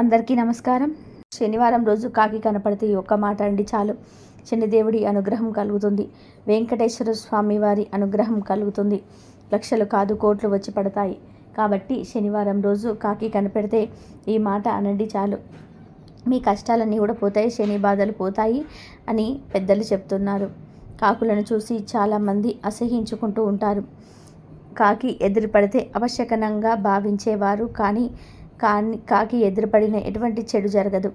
అందరికీ నమస్కారం. శనివారం రోజు కాకి కనపడితే ఈ ఒక్క మాట అండి చాలు. శనిదేవుడి అనుగ్రహం కలుగుతుంది. వెంకటేశ్వర స్వామి వారి అనుగ్రహం కలుగుతుంది. లక్షలు కాదు కోట్లు వచ్చి పడతాయి. కాబట్టి శనివారం రోజు కాకి కనపెడితే ఈ మాట అనండి చాలు. మీ కష్టాలన్నీ కూడా పోతాయి శని బాధలు పోతాయి అని పెద్దలు చెప్తున్నారు. కాకులను చూసి చాలామంది అసహించుకుంటూ ఉంటారు. కాకి ఎదురుపడితే అవశ్యకనంగా భావించేవారు కానీ కాని కాకి ఎదురుపడిన ఎటువంటి చెడు జరగదు.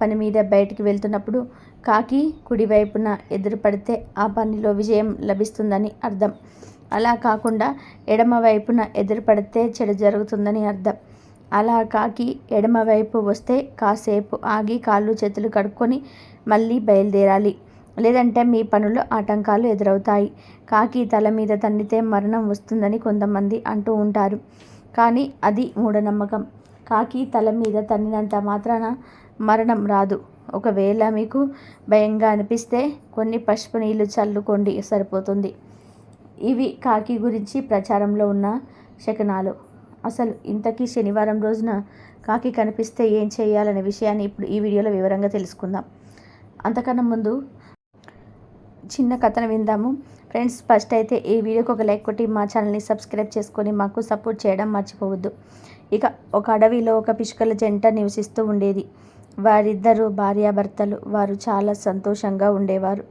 పని మీద బయటికి వెళ్తున్నప్పుడు కాకి కుడివైపున ఎదురుపడితే ఆ పనిలో విజయం లభిస్తుందని అర్థం. అలా కాకుండా ఎడమ వైపున ఎదురుపడితే చెడు జరుగుతుందని అర్థం. అలా కాకి ఎడమవైపు వస్తే కాసేపు ఆగి కాళ్ళు చేతులు కడుక్కొని మళ్ళీ బయలుదేరాలి. లేదంటే మీ పనులు ఆటంకాలు ఎదురవుతాయి. కాకి తల మీద తన్నితే మరణం వస్తుందని కొంతమంది అంటూ ఉంటారు. కానీ అది మూఢనమ్మకం. కాకి తల మీద తన్నినంత మాత్రాన మరణం రాదు. ఒకవేళ మీకు భయంగా అనిపిస్తే కొన్ని పసుపు నీళ్ళు చల్లుకోండి సరిపోతుంది. ఇవి కాకి గురించి ప్రచారంలో ఉన్న శకనాలు. అసలు ఇంతకీ శనివారం రోజున కాకి కనిపిస్తే ఏం చేయాలనే విషయాన్ని ఇప్పుడు ఈ వీడియోలో వివరంగా తెలుసుకుందాం. అంతకన్నా ముందు చిన్న కథను విందాము. ఫ్రెండ్స్ ఫస్ట్ అయితే ఈ వీడియోకి ఒక లైక్ కొట్టి మా ఛానల్ని సబ్స్క్రైబ్ చేసుకొని మాకు సపోర్ట్ చేయడం మర్చిపోవద్దు. ఇక ఒక అడవిలో ఒక పిచ్చుకల జంట నివసిస్తూ ఉండేది. వారిద్దరూ భార్యాభర్తలు. వారు చాలా సంతోషంగా ఉండేవారు.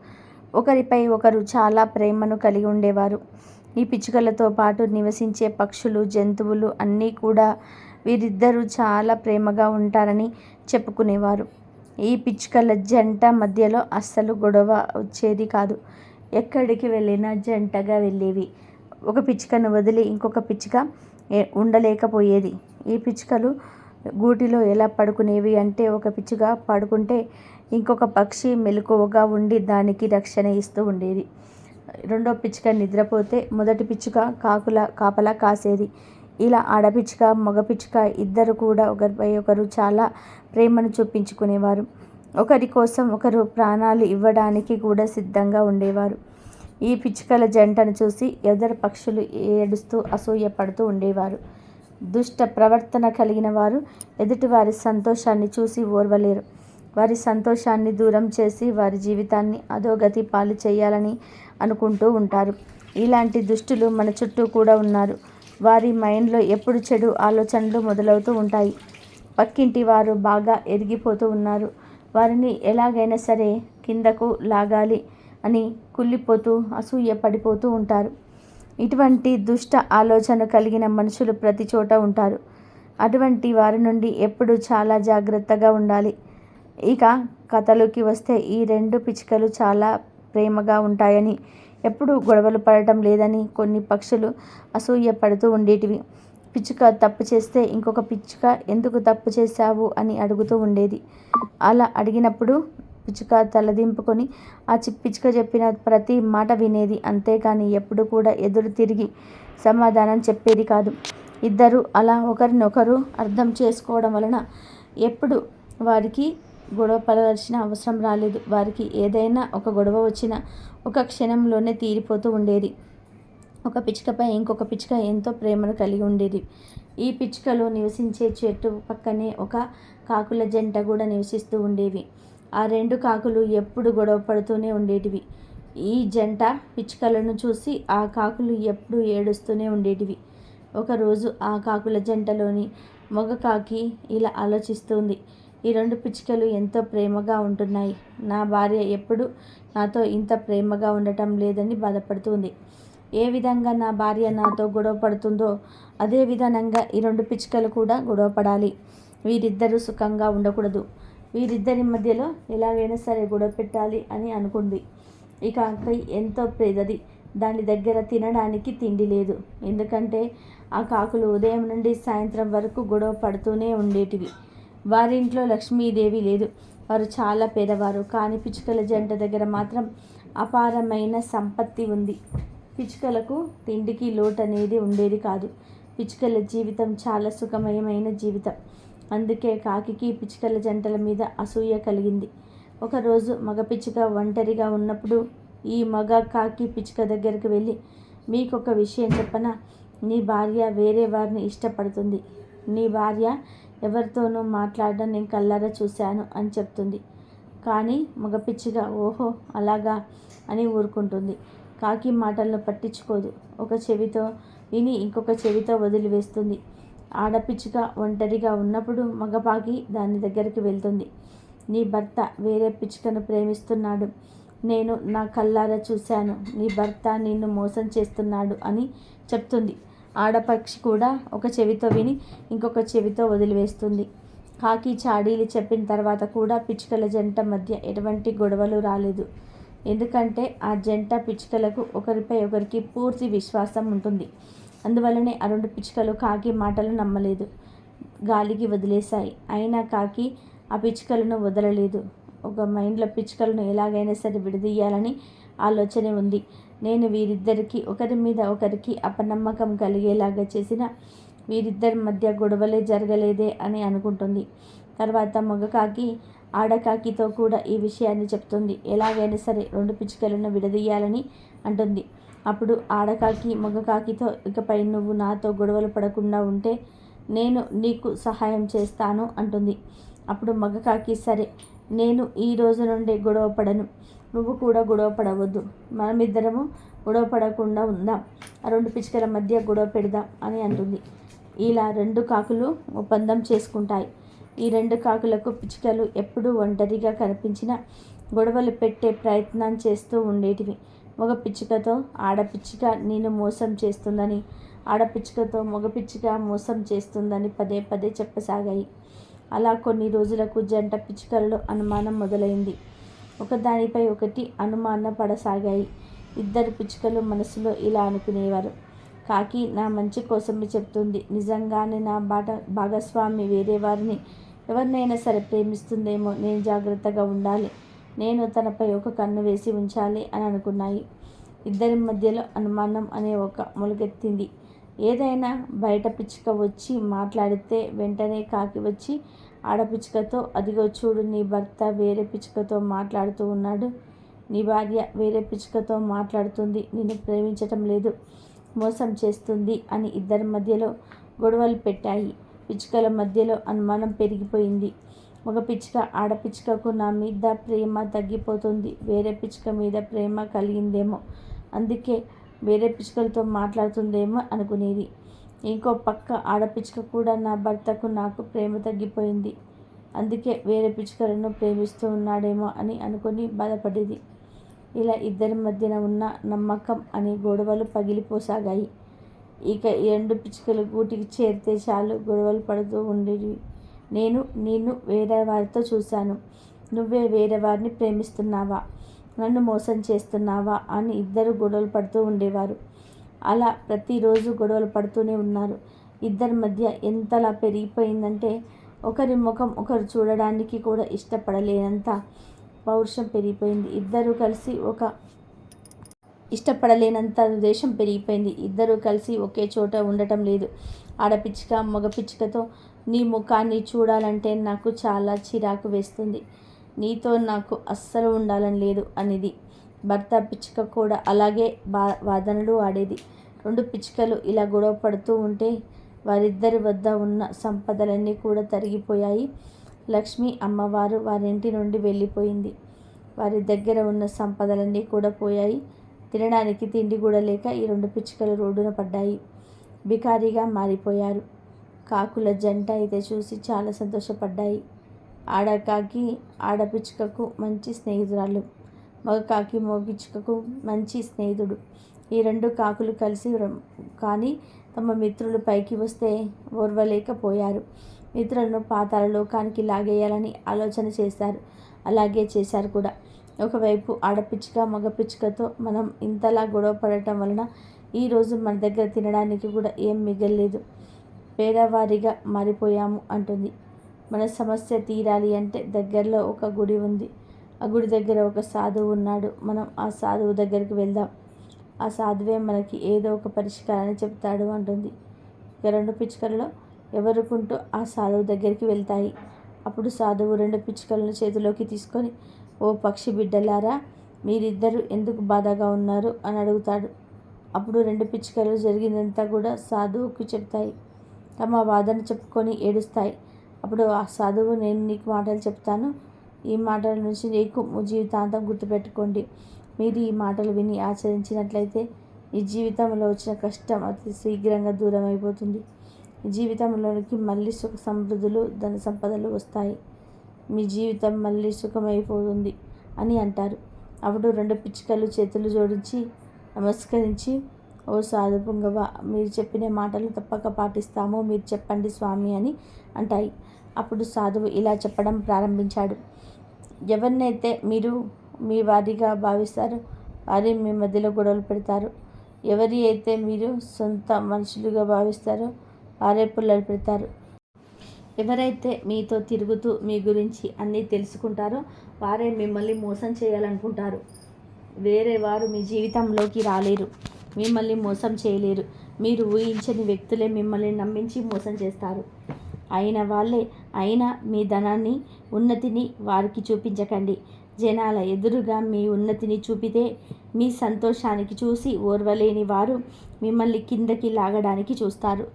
ఒకరిపై ఒకరు చాలా ప్రేమను కలిగి ఉండేవారు. ఈ పిచ్చుకలతో పాటు నివసించే పక్షులు జంతువులు అన్నీ కూడా వీరిద్దరూ చాలా ప్రేమగా ఉంటారని చెప్పుకునేవారు. ఈ పిచ్చుకల జంట మధ్యలో అస్సలు గొడవ వచ్చేది కాదు. ఎక్కడికి వెళ్ళినా జంటగా వెళ్ళేవి. ఒక పిచ్చుకను వదిలి ఇంకొక పిచ్చుక ఉండలేకపోయేది. ఈ పిచ్చుకలు గూటిలో ఎలా పడుకునేవి అంటే ఒక పిచ్చుక పడుకుంటే ఇంకొక పక్షి మెలకువగా ఉండి దానికి రక్షణ ఇస్తూ ఉండేది. రెండో పిచ్చుక నిద్రపోతే మొదటి పిచ్చుక కాకుల కాపలా కాసేది. ఇలా ఆడపిచ్చుక మగ పిచ్చుక ఇద్దరు కూడా ఒకరిపై ఒకరు చాలా ప్రేమను చూపించుకునేవారు. ఒకరి కోసం ఒకరు ప్రాణాలు ఇవ్వడానికి కూడా సిద్ధంగా ఉండేవారు. ఈ పిచ్చుకల జంటను చూసి ఎదరు పక్షులు ఏడుస్తూ అసూయపడుతూ ఉండేవారు. దుష్ట ప్రవర్తన కలిగిన వారు ఎదుటివారి సంతోషాన్ని చూసి ఓర్వలేరు. వారి సంతోషాన్ని దూరం చేసి వారి జీవితాన్ని అధోగతి పాలు చేయాలని అనుకుంటూ ఉంటారు. ఇలాంటి దుష్టులు మన చుట్టూ కూడా ఉన్నారు. వారి మైండ్లో ఎప్పుడు చెడు ఆలోచనలు మొదలవుతూ ఉంటాయి. పక్కింటి వారు బాగా ఎదిగిపోతూ ఉన్నారు. వారిని ఎలాగైనా సరే కిందకు లాగాలి అని కుళ్ళిపోతూ అసూయ పడిపోతూ ఉంటారు. ఇటువంటి దుష్ట ఆలోచన కలిగిన మనుషులు ప్రతి చోట ఉంటారు. అటువంటి వారి నుండి ఎప్పుడు చాలా జాగ్రత్తగా ఉండాలి. ఇక కథలోకి వస్తే ఈ రెండు పిచ్చుకలు చాలా ప్రేమగా ఉంటాయని ఎప్పుడు గొడవలు పడటం లేదని కొన్ని పక్షులు అసూయ పడుతూ ఉండేటివి. పిచ్చుక తప్పు చేస్తే ఇంకొక పిచ్చుక ఎందుకు తప్పు చేశావు అని అడుగుతూ ఉండేది. అలా అడిగినప్పుడు పిచ్చుక తలదింపుకొని ఆ పిచ్చుక చెప్పిన ప్రతి మాట వినేది అంతేకాని ఎప్పుడు కూడా ఎదురు తిరిగి సమాధానం చెప్పేది కాదు. ఇద్దరు అలా ఒకరినొకరు అర్థం చేసుకోవడం వలన ఎప్పుడు వారికి గొడవ పడవలసిన అవసరం రాలేదు. వారికి ఏదైనా ఒక గొడవ వచ్చినా ఒక క్షణంలోనే తీరిపోతూ ఉండేది. ఒక పిచ్చుకపై ఇంకొక పిచ్చుక ఎంతో ప్రేమను కలిగి ఉండేది. ఈ పిచ్చుకలు నివసించే చెట్టు పక్కనే ఒక కాకుల జంట కూడా నివసిస్తూ ఉండేవి. ఆ రెండు కాకులు ఎప్పుడు గొడవ పడుతూనే ఉండేటివి. ఈ జంట పిచ్చుకలను చూసి ఆ కాకులు ఎప్పుడు ఏడుస్తూనే ఉండేటివి. ఒకరోజు ఆ కాకుల జంటలోని మగ కాకి ఇలా ఆలోచిస్తుంది. ఈ రెండు పిచ్చుకలు ఎంతో ప్రేమగా ఉంటున్నాయి. నా భార్య ఎప్పుడు నాతో ఇంత ప్రేమగా ఉండటం లేదని బాధపడుతుంది. ఏ విధంగా నా భార్య నాతో గొడవ పడుతుందో అదే విధానంగా ఈ రెండు పిచ్చుకలు కూడా గొడవ పడాలి. వీరిద్దరూ సుఖంగా ఉండకూడదు. వీరిద్దరి మధ్యలో ఎలాగైనా సరే గొడవ పెట్టాలి అని అనుకుంది. ఇక అక్కై ఎంతో పేదది దాని దగ్గర తినడానికి తిండి లేదు. ఎందుకంటే ఆ కాకులు ఉదయం నుండి సాయంత్రం వరకు గొడవ పడుతూనే ఉండేటివి. వారింట్లో లక్ష్మీదేవి లేదు. వారు చాలా పేదవారు. కానీ పిచ్చుకల జంట దగ్గర మాత్రం అపారమైన సంపత్తి ఉంది. పిచ్చుకలకు తిండికి లోటు అనేది ఉండేది కాదు. పిచ్చుకల జీవితం చాలా సుఖమయమైన జీవితం. అందుకే కాకికి పిచ్చుకల జంటల మీద అసూయ కలిగింది. ఒకరోజు మగ పిచ్చుక ఒంటరిగా ఉన్నప్పుడు ఈ మగ కాకి పిచ్చుక దగ్గరికి వెళ్ళి మీకు ఒక విషయం చెప్పన? నీ భార్య వేరే వారిని ఇష్టపడుతుంది. నీ భార్య ఎవరితోనూ మాట్లాడడం నేను కళ్ళారా చూశాను అని చెప్తుంది. కానీ మగపిచ్చిగా ఓహో అలాగా అని ఊరుకుంటుంది. కాకి మాటలను పట్టించుకోదు. ఒక చెవితో విని ఇంకొక చెవితో వదిలివేస్తుంది. ఆడపిచ్చుక ఒంటరిగా ఉన్నప్పుడు మగపాకి దాని దగ్గరికి వెళ్తుంది. నీ భర్త వేరే పిచ్చుకను ప్రేమిస్తున్నాడు. నేను నా కళ్ళారా చూశాను. నీ భర్త నిన్ను మోసం చేస్తున్నాడు అని చెప్తుంది. ఆడపక్షి కూడా ఒక చెవితో విని ఇంకొక చెవితో వదిలివేస్తుంది. కాకి చాడీలు చెప్పిన తర్వాత కూడా పిచ్చుకల జంట మధ్య ఎటువంటి గొడవలు రాలేదు. ఎందుకంటే ఆ జంట పిచ్చుకలకు ఒకరిపై ఒకరికి పూర్తి విశ్వాసం ఉంటుంది. అందువల్లనే ఆ రెండు పిచ్చుకలు కాకి మాటలు నమ్మలేదు. గాలికి వదిలేశాయి. అయినా కాకి ఆ పిచ్చుకలను వదలలేదు. ఒక మైండ్లో పిచ్చుకలను ఎలాగైనా సరే విడదీయాలని ఆలోచన ఉంది. నేను వీరిద్దరికి ఒకరి మీద ఒకరికి అపనమ్మకం కలిగేలాగా చేసిన వీరిద్దరి మధ్య గొడవలే జరగలేదే అని అనుకుంటుంది. తర్వాత మగకాకి ఆడకాకితో కూడా ఈ విషయాన్ని చెప్తుంది. ఎలాగైనా సరే రెండు పిచ్చుకలను విడదీయాలని అంటుంది. అప్పుడు ఆడకాకి మగకాకితో ఇకపై నువ్వు నాతో గొడవలు పడకుండా ఉంటే నేను నీకు సహాయం చేస్తాను అంటుంది. అప్పుడు మగకాకి సరే నేను ఈ రోజు నుండి గొడవ పడను. నువ్వు కూడా గొడవ పడవద్దు. మనమిద్దరము గొడవ పడకుండా ఉందాం. రెండు పిచ్చుకల మధ్య గొడవ పెడదాం అని అంటుంది. ఇలా రెండు కాకులు ఒప్పందం చేసుకుంటాయి. ఈ రెండు కాకులకు పిచ్చుకలు ఎప్పుడూ ఒంటరిగా కనిపించిన గొడవలు పెట్టే ప్రయత్నం చేస్తూ ఉండేటివి. మగ పిచ్చుకతో ఆడపిచ్చుక నేను మోసం చేస్తుందని ఆడపిచ్చుకతో మగ పిచ్చుక మోసం చేస్తుందని పదే పదే చెప్పసాగాయి. అలా కొన్ని రోజులకు జంట పిచ్చుకల్లో అనుమానం మొదలైంది. ఒకదానిపై ఒకటి అనుమాన పడసాగాయి. ఇద్దరు పిచ్చుకలు మనసులో ఇలా అనుకునేవారు. కాకి నా మంచి కోసమే చెప్తుంది. నిజంగానే నా బాట భాగస్వామి వేరే వారిని ఎవరినైనా సరే ప్రేమిస్తుందేమో. నేను జాగ్రత్తగా ఉండాలి. నేను తనపై ఒక కన్ను వేసి ఉంచాలి అని అనుకున్నాయి. ఇద్దరి మధ్యలో అనుమానం అనే ఒక మొలకెత్తింది. ఏదైనా బయట పిచ్చుక వచ్చి మాట్లాడితే వెంటనే కాకి వచ్చి ఆడపిచ్చుకతో అదిగో చూడు నీ భర్త వేరే పిచ్చుకతో మాట్లాడుతూ ఉన్నాడు. నీ భార్య వేరే పిచ్చుకతో మాట్లాడుతుంది. నిన్ను ప్రేమించటం లేదు. మోసం చేస్తుంది అని ఇద్దరి మధ్యలో గొడవలు పెట్టాయి. పిచ్చుకల మధ్యలో అనుమానం పెరిగిపోయింది. ఒక పిచ్చుక ఆడపిచ్చుకకు నా మీద ప్రేమ తగ్గిపోతుంది. వేరే పిచ్చుక మీద ప్రేమ కలిగిందేమో. అందుకే వేరే పిచ్చుకలతో మాట్లాడుతుందేమో అనుకునేది. ఇంకో పక్క ఆడపిచ్చుక కూడా నా భర్తకు నాకు ప్రేమ తగ్గిపోయింది. అందుకే వేరే పిచ్చుకలను ప్రేమిస్తూ ఉన్నాడేమో అని అనుకుని బాధపడేది. ఇలా ఇద్దరి మధ్యన ఉన్న నమ్మకం అనే గొడవలు పగిలిపోసాగాయి. ఇక ఈ రెండు పిచ్చుకలు గూటికి చేరితే చాలు గొడవలు పడుతూ ఉండేవి. నేను నిన్ను వేరే వారితో చూశాను. నువ్వే వేరే వారిని ప్రేమిస్తున్నావా? నన్ను మోసం చేస్తున్నావా? అని ఇద్దరు గొడవలు పడుతూ ఉండేవారు. అలా ప్రతిరోజు గొడవలు పడుతూనే ఉన్నారు. ఇద్దరి మధ్య ఎంతలా పెరిగిపోయిందంటే ఒకరి ముఖం ఒకరు చూడడానికి కూడా ఇష్టపడలేనంత పౌరుషం పెరిగిపోయింది. ఇద్దరు కలిసి ఒక ఇష్టపడలేనంత ద్వేషం పెరిగిపోయింది. ఇద్దరు కలిసి ఒకే చోట ఉండటం లేదు. ఆడపిచ్చుక మగ పిచ్చికతో నీ ముఖాన్ని చూడాలంటే నాకు చాలా చిరాకు వేస్తుంది. నీతో నాకు అస్సలు ఉండాలని లేదు అనేది. భర్త పిచ్చుక కూడా అలాగే బా వాదనలు ఆడేది. రెండు పిచ్చుకలు ఇలా గొడవ పడుతూ ఉంటే వారిద్దరి వద్ద ఉన్న సంపదలన్నీ కూడా తరిగిపోయాయి. లక్ష్మి అమ్మవారు వారింటి నుండి వెళ్ళిపోయింది. వారి దగ్గర ఉన్న సంపదలన్నీ కూడా పోయాయి. తినడానికి తిండి కూడా లేక ఈ రెండు పిచ్చుకలు రోడ్డున పడ్డాయి. బికారీగా మారిపోయారు. కాకుల జంట అయితే చూసి చాలా సంతోషపడ్డాయి. ఆడకాకి ఆడపిచ్చుకకు మంచి స్నేహితురాలు. మగ కాకి మోగిచ్చుకకు మంచి స్నేహితుడు. ఈ రెండు కాకులు కలిసి కానీ తమ మిత్రులు పైకి వస్తే ఓర్వలేకపోయారు. మిత్రులను పాతాల లోకానికి లాగేయాలని ఆలోచన చేశారు. అలాగే చేశారు కూడా. ఒకవైపు ఆడపిచ్చుక మగ పిచ్చుకతో మనం ఇంతలా గొడవ పడటం వలన ఈరోజు మన దగ్గర తినడానికి కూడా ఏం మిగల్లేదు. పేదవారిగా మారిపోయాము అంటుంది. మన సమస్య తీరాలి అంటే దగ్గరలో ఒక గుడి ఉంది. ఆ గుడి దగ్గర ఒక సాధువు ఉన్నాడు. మనం ఆ సాధువు దగ్గరికి వెళ్దాం. ఆ సాధువే మనకి ఏదో ఒక పరిష్కారాన్ని చెప్తాడు అంటుంది. ఇక రెండు పిచ్చుకలలో ఎవరుకుంటూ ఆ సాధువు దగ్గరికి వెళ్తాయి. అప్పుడు సాధువు రెండు పిచ్చుకలను చేతిలోకి తీసుకొని ఓ పక్షి బిడ్డలారా మీరిద్దరూ ఎందుకు బాధగా ఉన్నారు? అని అడుగుతాడు. అప్పుడు రెండు పిచ్చుకలు జరిగిందంతా కూడా సాధువుకి చెప్తాయి. తమ బాధను చెప్పుకొని ఏడుస్తాయి. అప్పుడు ఆ సాధువు నేను నీకు మాటలు చెప్తాను. ఈ మాటల నుంచి నీకు జీవితాంతం గుర్తుపెట్టుకోండి. మీరు ఈ మాటలు విని ఆచరించినట్లయితే ఈ జీవితంలో వచ్చిన కష్టం అతి శీఘ్రంగా దూరం అయిపోతుంది జీవితంలోనికి మళ్ళీ సుఖ సమృద్ధులు ధన సంపదలు వస్తాయి. మీ జీవితం మళ్ళీ సుఖమైపోతుంది అని అంటారు. అప్పుడు రెండు పిచ్చుకలు చేతులు జోడించి నమస్కరించి ఓ సాధు పొంగవ మీరు చెప్పిన మాటలు తప్పక పాటిస్తాము మీరు చెప్పండి స్వామి అని అంటాయి. అప్పుడు సాధువు ఇలా చెప్పడం ప్రారంభించాడు. ఎవరినైతే మీరు మీ వారిగా భావిస్తారు వారి మీ మధ్యలో గొడవలు పెడతారు. ఎవరి అయితే మీరు సొంత మనుషులుగా భావిస్తారో వారే పుల్లలు పెడతారు. ఎవరైతే మీతో తిరుగుతూ మీ గురించి అన్నీ తెలుసుకుంటారో వారే మిమ్మల్ని మోసం చేయాలనుకుంటారు. వేరే వారు మీ జీవితంలోకి రాలేరు. మిమ్మల్ని మోసం చేయలేరు. మీరు ఊహించని వ్యక్తులే మిమ్మల్ని నమ్మించి మోసం చేస్తారు. అయిన వాళ్ళే అయినా మీ ధనాన్ని ఉన్నతిని వారికి చూపించకండి. జనాల ఎదురుగా మీ ఉన్నతిని చూపితే మీ సంతోషానికి చూసి ఓర్వలేని వారు మిమ్మల్ని కిందకి లాగడానికి చూస్తారు.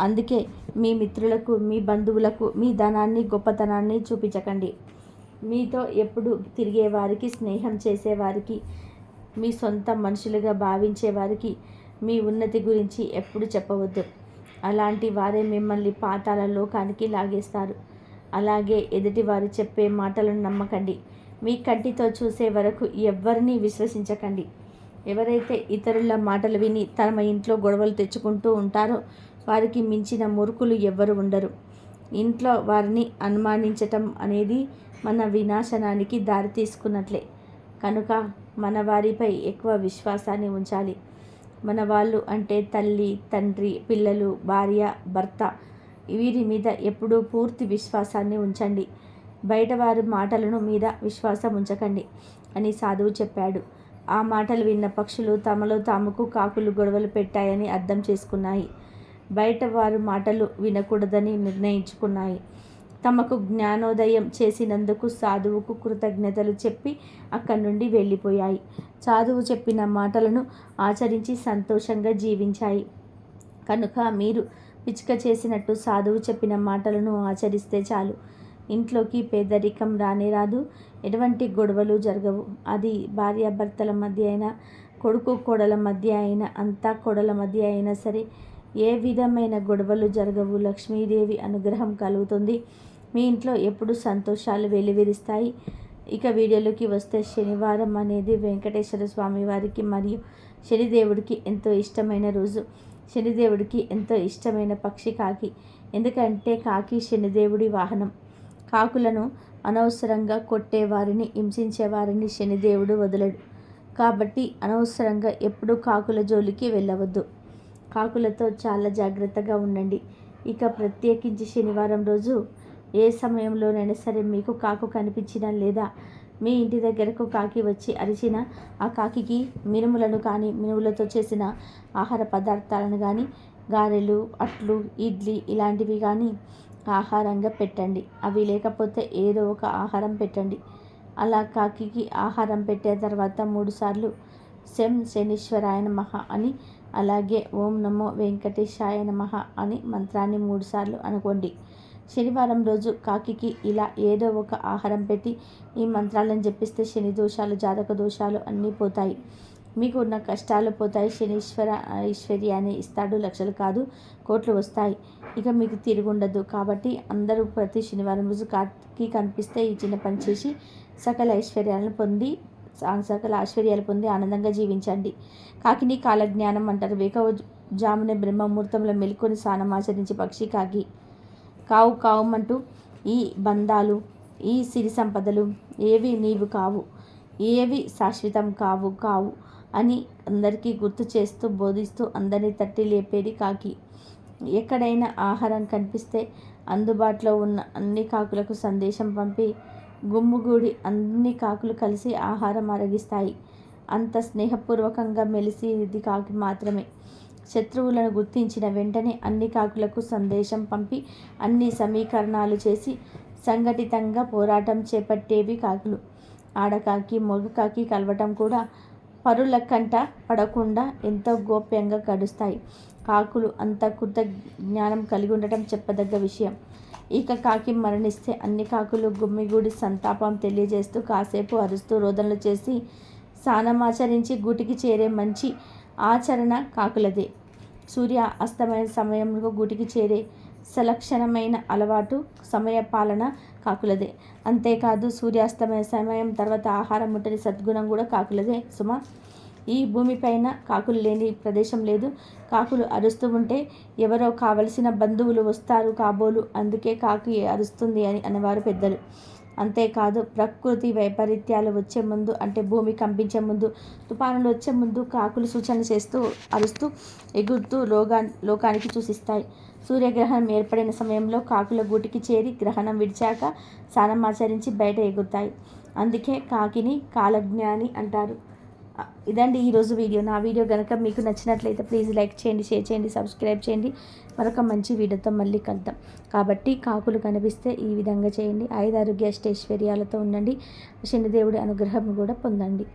అందుకే మీ మిత్రులకు మీ బంధువులకు మీ ధనాన్ని గొప్పతనాన్ని చూపించకండి. మీతో ఎప్పుడు తిరిగే వారికి స్నేహం చేసేవారికి మీ సొంత మనుషులుగా భావించే వారికి మీ ఉన్నతి గురించి ఎప్పుడు చెప్పవద్దు. అలాంటి వారే మిమ్మల్ని పాతాల లోకానికి లాగేస్తారు. అలాగే ఎదుటివారు చెప్పే మాటలను నమ్మకండి. మీ కంటితో చూసే వరకు ఎవ్వరిని విశ్వసించకండి. ఎవరైతే ఇతరుల మాటలు విని తమ ఇంట్లో గొడవలు తెచ్చుకుంటూ ఉంటారో వారికి మించిన మురుకులు ఎవ్వరు ఉండరు. ఇంట్లో వారిని అనుమానించటం అనేది మన వినాశనానికి దారి తీసుకున్నట్లే కనుక మన వారిపై ఎక్కువ విశ్వాసాన్ని ఉంచాలి. మన వాళ్ళు అంటే తల్లి తండ్రి పిల్లలు భార్య భర్త. వీరి మీద ఎప్పుడూ పూర్తి విశ్వాసాన్ని ఉంచండి. బయట వారి మాటలను మీద విశ్వాసం ఉంచకండి అని సాధువు చెప్పాడు. ఆ మాటలు విన్న పక్షులు తమలో తాముకు కాకులు గొడవలు పెట్టాయని అర్థం చేసుకున్నాయి. బయట వారు మాటలు వినకూడదని నిర్ణయించుకున్నాయి. తమకు జ్ఞానోదయం చేసినందుకు సాధువుకు కృతజ్ఞతలు చెప్పి అక్కడి నుండి వెళ్ళిపోయాయి. సాధువు చెప్పిన మాటలను ఆచరించి సంతోషంగా జీవించాయి. కనుక మీరు పిచ్చుక చేసినట్టు సాధువు చెప్పిన మాటలను ఆచరిస్తే చాలు. ఇంట్లోకి పేదరికం రానే రాదు. ఎటువంటి గొడవలు జరగవు. అది భార్యాభర్తల మధ్య అయినా కొడుకు కోడల మధ్య అయినా అంతా కోడల మధ్య అయినా సరే ఏ విధమైన గొడవలు జరగవు. లక్ష్మీదేవి అనుగ్రహం కలుగుతుంది. మీ ఇంట్లో ఎప్పుడు సంతోషాలు వెలువరిస్తాయి? ఇక వీడియోలోకి వస్తే శనివారం అనేది వెంకటేశ్వర స్వామి వారికి మరియు శనిదేవుడికి ఎంతో ఇష్టమైన రోజు. శనిదేవుడికి ఎంతో ఇష్టమైన పక్షి కాకి. ఎందుకంటే కాకి శనిదేవుడి వాహనం. కాకులను అనవసరంగా కొట్టేవారిని హింసించేవారిని శనిదేవుడు వదలడు. కాబట్టి అనవసరంగా ఎప్పుడూ కాకుల జోలికి వెళ్ళవద్దు. కాకులతో చాలా జాగ్రత్తగా ఉండండి. ఇక ప్రత్యేకించి శనివారం రోజు ఏ సమయంలోనైనా సరే మీకు కాకు కనిపించినా లేదా మీ ఇంటి దగ్గరకు కాకి వచ్చి అరిచిన ఆ కాకికి మినుములను కానీ మినుములతో చేసిన ఆహార పదార్థాలను కానీ గారెలు అట్లు ఇడ్లీ ఇలాంటివి కానీ ఆహారంగా పెట్టండి. అవి లేకపోతే ఏదో ఒక ఆహారం పెట్టండి. అలా కాకికి ఆహారం పెట్టే తర్వాత మూడుసార్లు శం శనీశ్వరాయ నమః అని అలాగే ఓం నమో వెంకటేశాయ నమః అని మంత్రాన్ని మూడుసార్లు అనుకోండి. శనివారం రోజు కాకికి ఇలా ఏదో ఒక ఆహారం పెట్టి ఈ మంత్రాలను జపిస్తే శని దోషాలు జాతక దోషాలు అన్నీ పోతాయి. మీకు ఉన్న కష్టాలు పోతాయి. శనీశ్వర ఐశ్వర్యాన్ని ఇస్తాడు. లక్షలు కాదు కోట్లు వస్తాయి. ఇక మీకు తిరుగుండదు. కాబట్టి అందరూ ప్రతి శనివారం రోజు కాకి కనిపిస్తే ఈ చిన్న పని చేసి సకల ఐశ్వర్యాలను పొంది సకల ఐశ్వర్యాలు పొంది ఆనందంగా జీవించండి. కాకిని కాలజ్ఞానం అంటారు. వేకవ జామునే బ్రహ్మముహూర్తంలో మెలుకొని స్నానం ఆచరించి పక్షి కాకి కావు కావుమంటూ ఈ బంధాలు ఈ సిరి సంపదలు ఏవి నీవు కావు ఏవి శాశ్వతం కావు కావు అని అందరికీ గుర్తు చేస్తూ బోధిస్తూ అందరినీ తట్టి లేపేది కాకి. ఎక్కడైనా ఆహారం కనిపిస్తే అందుబాటులో ఉన్న అన్ని కాకులకు సందేశం పంపి గుమ్ముగూడి అన్ని కాకులు కలిసి ఆహారం అరగిస్తాయి. అంత స్నేహపూర్వకంగా మెలిసి ఇది కాకి మాత్రమే. శత్రువులను గుర్తించిన వెంటనే అన్ని కాకులకు సందేశం పంపి అన్ని సమీకరణాలు చేసి సంఘటితంగా పోరాటం చేపట్టేవి కాకులు. ఆడకాకి మొగకాకి కలవటం కూడా పరుల కంట పడకుండా ఎంతో గోప్యంగా గడుస్తాయి. కాకులు అంత కృత జ్ఞానం కలిగి ఉండటం చెప్పదగ్గ విషయం. ఇక కాకి మరణిస్తే అన్ని కాకులు గుమ్మిగూడి సంతాపం తెలియజేస్తూ కాసేపు అరుస్తూ రోదనలు చేసి స్నానమాచరించి గూటికి చేరే మంచి ఆచరణ కాకులదే. సూర్య అస్తమైన సమయంలో గుడికి చేరే సలక్షణమైన అలవాటు సమయ పాలన కాకులదే. అంతేకాదు సూర్యాస్తమయ సమయం తర్వాత ఆహారం ముట్టని సద్గుణం కూడా కాకులదే సుమ. ఈ భూమిపైన కాకులు లేని ప్రదేశం లేదు. కాకులు అరుస్తూ ఉంటే ఎవరో కావలసిన బంధువులు వస్తారు కాబోలు. అందుకే కాకి అరుస్తుంది అని అనేవారు పెద్దలు. అంతేకాదు ప్రకృతి వైపరీత్యాలు వచ్చే ముందు అంటే భూమి కంపించే ముందు తుఫానులు వచ్చే ముందు కాకులు సూచనలు చేస్తూ అరుస్తూ ఎగురుతూ లోగా లోకానికి సూచిస్తాయి సూర్యగ్రహణం ఏర్పడిన సమయంలో కాకుల గూటికి చేరి గ్రహణం విడిచాక స్నానం ఆచరించి బయట ఎగురుతాయి. అందుకే కాకిని కాలజ్ఞాని అంటారు. ఇదండి ఈరోజు వీడియో. నా వీడియో కనుక మీకు నచ్చినట్లయితే ప్లీజ్ లైక్ చేయండి షేర్ చేయండి సబ్స్క్రైబ్ చేయండి. మరొక మంచి వీడియోతో మళ్ళీ కలుద్దాం. కాబట్టి కాకులు కనిపిస్తే ఈ విధంగా చేయండి. ఐదారోగ్య అష్టైశ్వర్యాలతో ఉండండి. శనిదేవుడి అనుగ్రహం కూడా పొందండి.